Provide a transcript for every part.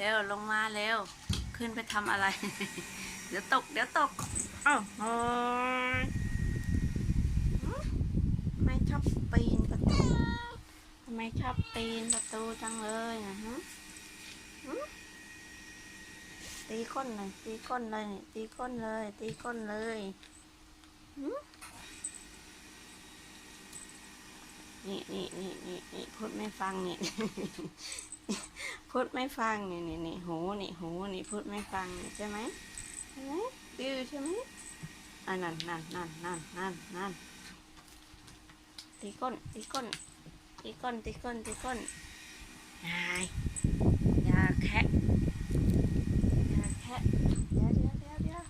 เร็วลงมาเร็ว ขึ้นไปทำอะไร เดี๋ยวตก เดี๋ยวตกเอ้าโอ้ยหืมทำไม่ชอบปีนประตูทำไมชอบปีนประตูจังเลยนะฮะหืมตีก้นเลยตีก้นเลยนี่ตีก้นเลยตีก้นเลยหืม นี่นี่นี่นี่นี่พูดไม่ฟังนี่พูดไม่ฟังนี่นี่นี่หูนี่หูนี่พูดไม่ฟังนี่ใช่ไหมใช่ไหมดื้อใช่ไหมอะนั่นนั่นนั่นนั่นนั่นนั่นตีก้นตีก้นตีก้นตีก้นตีก้นยายยาแคะยาแคะเดี๋ยวเดี๋ยวเดี๋ยวเดี๋ยว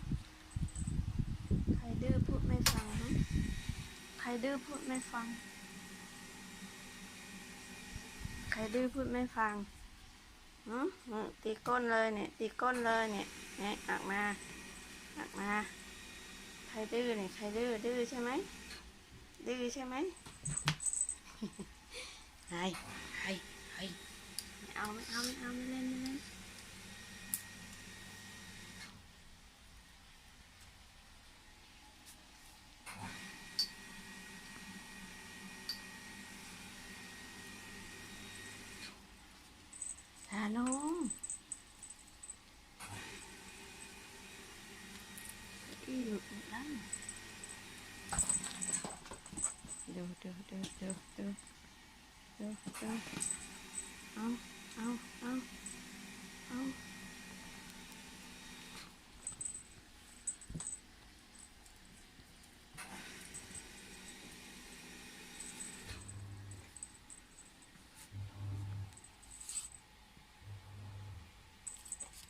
ใครดื้อพูดไม่ฟังฮะใครดื้อพูดไม่ฟัง ใค รดื้อพูดไม่ฟังหืมหืมตีก้นเลยเนี่ย ตีก้นเลยเนี่ยเนี่ยออกมาออกมาใครดื้อเนี่ยใครดื้อดื้อใช่ไหมดื้อใช่ไหมไฮ้ไฮ้ไฮ้ไม่เอาไม่เอาไม่เอาไม่เล่นไม่เล่น ลงอีหลุดหมดแล้วดูดูดูดูดูดูดูเอาเอาเอาเอา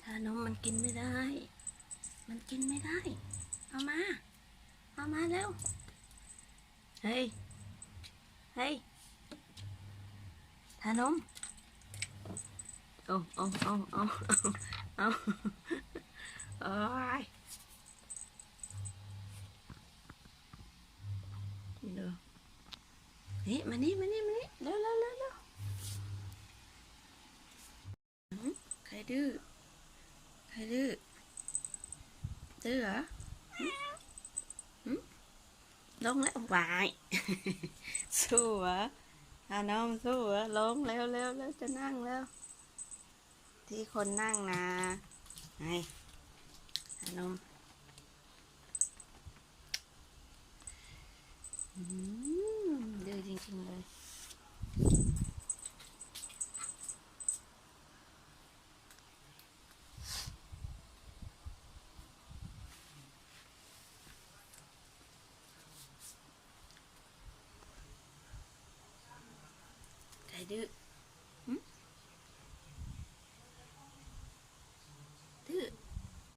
ถ้า นมมันกินไม่ได้ มันกินไม่ได้ เอามา เอามาเร็วเฮ้ย เฮ้ยทานมเอาเอาเอาเอาเอาเอาโอ้ยเดี๋ยวนี่มานี่มานี่มานี่เร็วเร็วเร็วเร็วใครดื้อ ใครดื้อดื้อเหรอลงแล้ววายสู้เหรออาน้องสู้เหรอลงเร็วเร็วเร็วจะนั่งแล้ว ที่คนนั่งนะไงอานมอืม do